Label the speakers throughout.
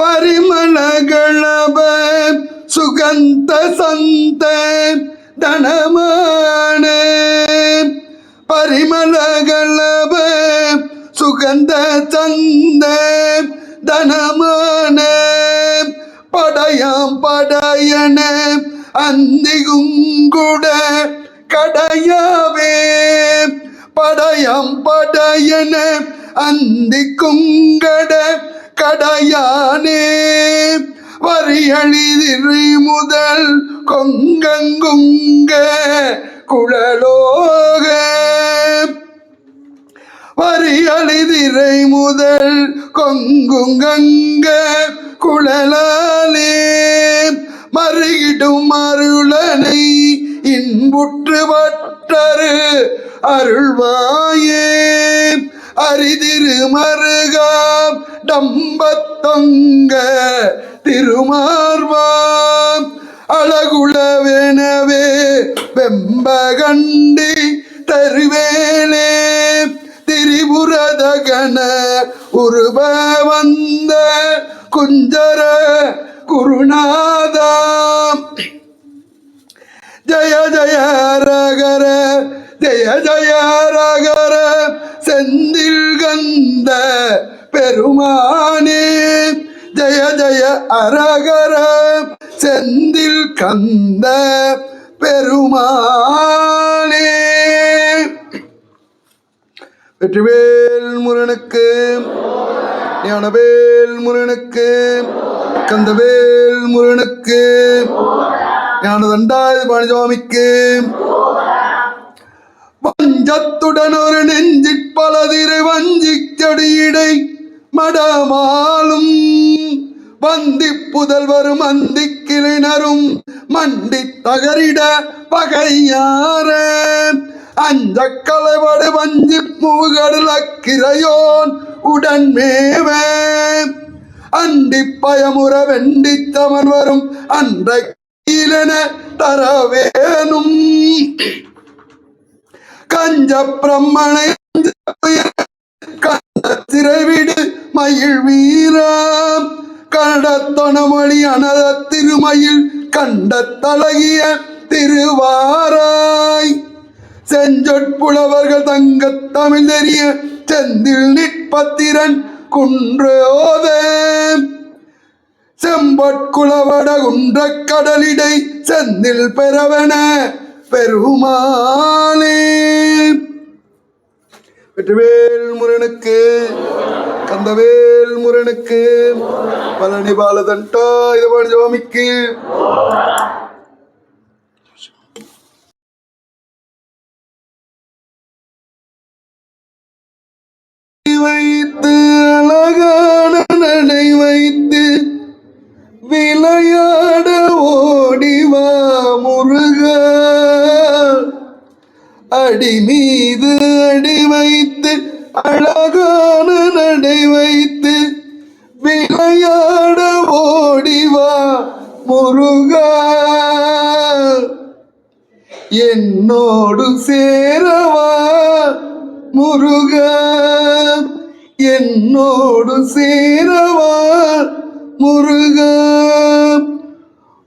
Speaker 1: பரிமள கணப சுகந்த சந்த தனமான. பரிமள கணப சுகந்த சந்த தனமான. படையாம் படையன அந்திகுங்குட கடையாவே. படையாம் படையன அந்திக்குங்கட கடையானே. வரியழிதிரி முதல் கொங்கங்குங்க குழலோக. வரியழிதிரை முதல் கொங்குங்கங்க குழலாலே. மறுகிடும் அருளனை இன்புற்று வற்றரு அருள்வாயே. அரிதிரு மருகாம் டம்பத்தொங்க திருமார்வாம் அழகுளவெனவே வெம்பகண்டி தருவேலே திரிபுரதகன உருப வந்த குஞ்சர குருநாதாம் ஜய ஜய ரகர ஜய ஜய ரகர செந்தில் கந்த பெருமானே. ஜய ஜய அரகர செந்தில் கந்த பெருமானே. வெற்றிவேல் முருகனுக்கு ஞானவேல் முருகனுக்கு கந்தவேல் முருகனுக்கு ஞான தண்டாயுத பழனிசாமிக்கு வஞ்சத்துடன் ஒரு நெஞ்சிற் பலதிரு வஞ்சிக் செடியிடை மடமாலும் வந்தி புதல்வரும் அந்தி கிளினரும் மண்டி தகரிட பகையார அஞ்ச கலைவடு வஞ்சி மூகடல் அக்கிரையோன் உடன் மேவே அண்டி பயமுற வெண்டி தமன் வரும் அன்றை தர வேணும் கஞ்ச பிரம்மனை திரைவிடு மயில் வீரம் கடத்தொணமொழி அனத திருமயில் கண்ட தலகிய திருவாராய் செஞ்சொற்புலவர்கள் தங்க தமிழ் தெரிய செந்தில் நிற்பத்திரன் குன்றோதே செம்பட்குளவட குன்ற கடலிடை செந்தில் பெறவன பெருமானே. வெற்றிவேல் முரனுக்கு கந்தவேல் முரனுக்கு பழனி பாலதண்டா இது சுவாமிக்கு. வைத்து அழகான நடை வைத்து விளையாட ஓடிவா முருக. அடி மீது அடி வைத்து அழகான நடை வைத்து விளையாட ஓடிவா முருக. என்னோடு சேரவா முருக. என்னோடு சேரவா முருக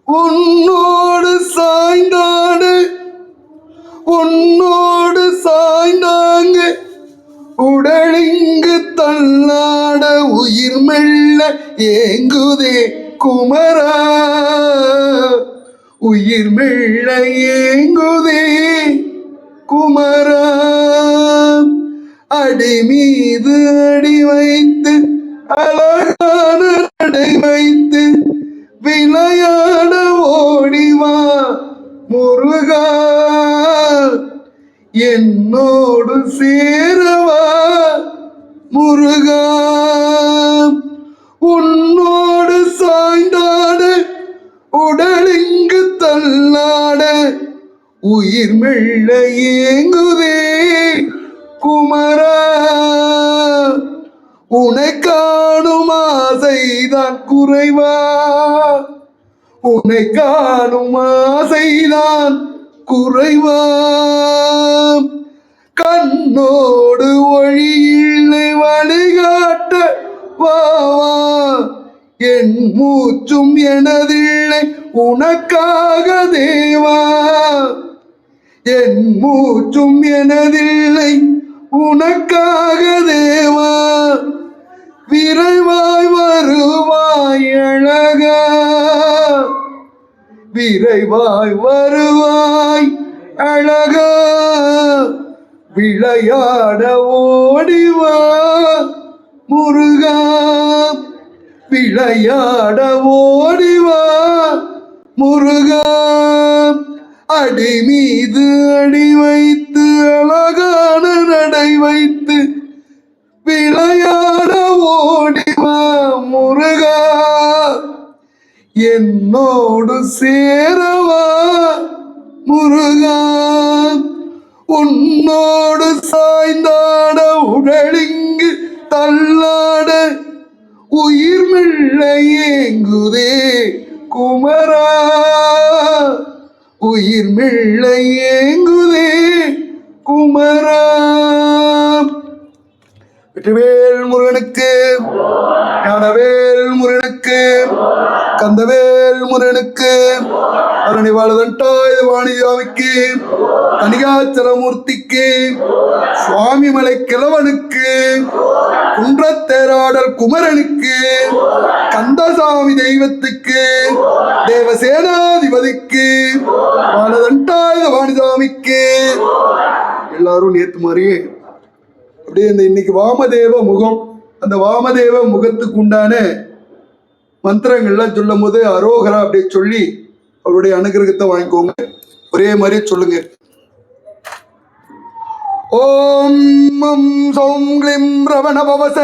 Speaker 1: உன்னோடு சாய்ந்தாடு உன்னோடு சாய்ந்தாங்க உடலிங்கு தள்ளாட உயிர் மெல்ல ஏங்குதே குமரா. உயிர் மெல்ல ஏங்குதே குமரா. அடி மீது அடி வைத்து அழகான உயிர் மெல்ல ஏங்குதே குமரா. உனை காணும் ஆசைதான் குறைவா. உனை காணும் ஆசைதான் குறைவா. கண்ணோடு ஒளியில்லை வழிகாட்ட வாவா. என் மூச்சும் எனதில்லை உனக்காக தேவா. என் மூச்சும் எனதில்லை. உனக்காக தேவா விரைவாய் வருவாய் அழகா. விரைவாய் வருவாய் அழகா. விளையாட ஓடிவா முருகா. விளையாட ஓடிவா முருகா. என்னோடு சேரவா முருகா? உன்னோடு சாய்ந்தாட உடலிங்கு தள்ளாட உயிர் மெல்ல ஏங்குதே குமரா? உயிர் மெல்ல ஏங்குதே குமரா? வெற்றிவேல் முருகனுக்கு ஞானவேல் கந்தவேல் முருகனுக்கு அருணி வாழதண்டாய் வாணியாமிக்கு தனிகாச்சலமூர்த்திக்கு சுவாமிமலை கிழவனுக்கு குன்றத்தேராடல் குமரனுக்கு கந்தசாமி தெய்வத்துக்கு தேவசேனாதிபதிக்கு வாழதண்டாய் வாணிசாமிக்கு எல்லாரும் நேத்து மாதிரியே அப்படியே இந்த இன்னைக்கு வாமதேவ முகம் அந்த வாமதேவ முகத்துக்கு உண்டான மந்திரங்கள்லாம் சொல்லும் போது அரோகரா அப்படின்னு சொல்லி அவருடைய அனுகிரகத்தை வாங்கிக்கோங்க. ஒரே மாதிரி சொல்லுங்க. ஓம் மம் சௌம் கிளிம் ரவண பவச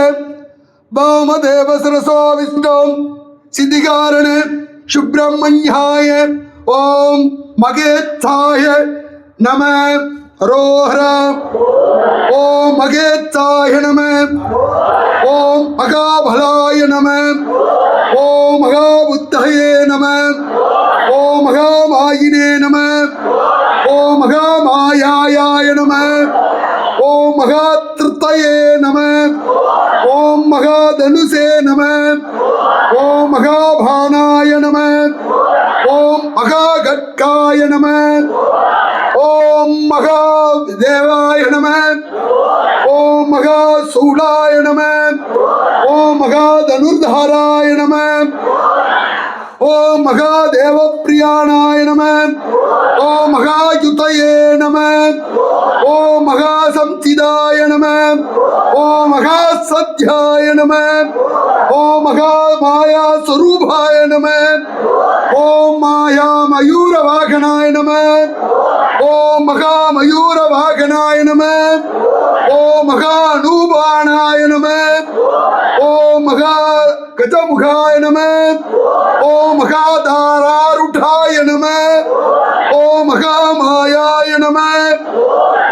Speaker 1: பாமதேவ சிரசோ விஷ்ணோம் சித்திகாரண சுப்பிரமணியாய ஓம் மகேத்தாய நம ரோஹரா ஓம் மகேத்தாய நம. ஓம் மகாபலாய நம. மகாமாயினே நம. ஓ மகாமாயாய நம. ஓம் மகாத்ருத்தயே நம. ஓம் மகா தனுசே நம. ஓம் மகாபானாய நம. ஓம் மகா கட்காய நம. ஓம் மகா தேவாய நம. ஓம் மகா சூடாய நம. ஓம் மகா தனுர்தாராய நம. ஓம் மகா தேவ பிரியாணாய நம. ஓம் மகா யுதயே நம. ஓம் மகா சம்சிதாய நம. ஓம் மகா சத்யாய நம. ஓம் மகா மாயா சுரூபாய நம. ஓம் மாயா மயூர வாகனாய நம. ஓம் மகா மயூர வாகனாய நம. ஓ மகா அனூபானாய நம. ஓம் மகா கஜமுகாய நம. ஓம் மகா தாராருடாய நம. ஓம் மகா மாயாய நம.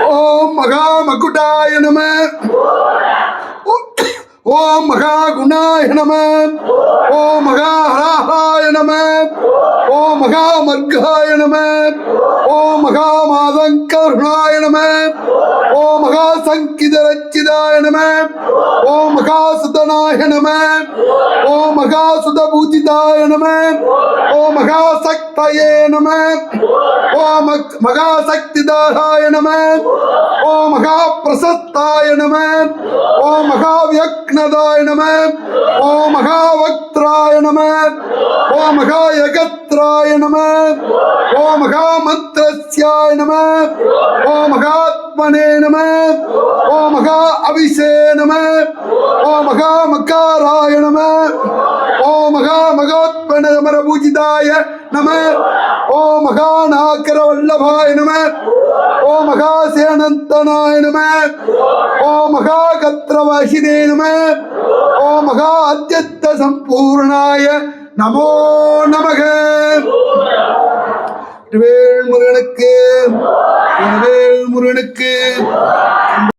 Speaker 1: ஓம் மகா மகுடாய நம. ஓம் மகா குணாய நம ஓம் மகா ஹராஹாய நம ஓம் மகா மர்காய நம ஓம் மகா மாதங்கருணாய நம ஓம் மகா சங்கிதரச்சிதாய நம ஓம் மகா சுதனாய நம ஓம் மகா சுதபூஜிதாய நம ஓம் மகா சக்தயே நம ஓம் மகா சக்திதாராய நம ஓம் மகா பிரசத்தாய நம ஓம் மகா விக்னதாய நம? ஓ மகாவக்திராய நம. ஓ மகா யகத்ராய நம. ஓ மகா மந்திரஸ்யாய நம. ஓ மகாத்மனே நம. ஓ மகா அபிஷே நம. ஓ மகா மக்காராய நம. ஓ மகா மகோத்மன அமர பூஜிதாய நம. ஓ மகா நாக்கர வல்லபாய நம. ஓ மகா சேனந்தனாய நம. ஓ மகா கத்திரவாசினே நம. ஓ மகா அத்தியத்த சம்பூர்ணாய நமோ நமக. வேல் முருகனுக்கு வேல் முருகனுக்கு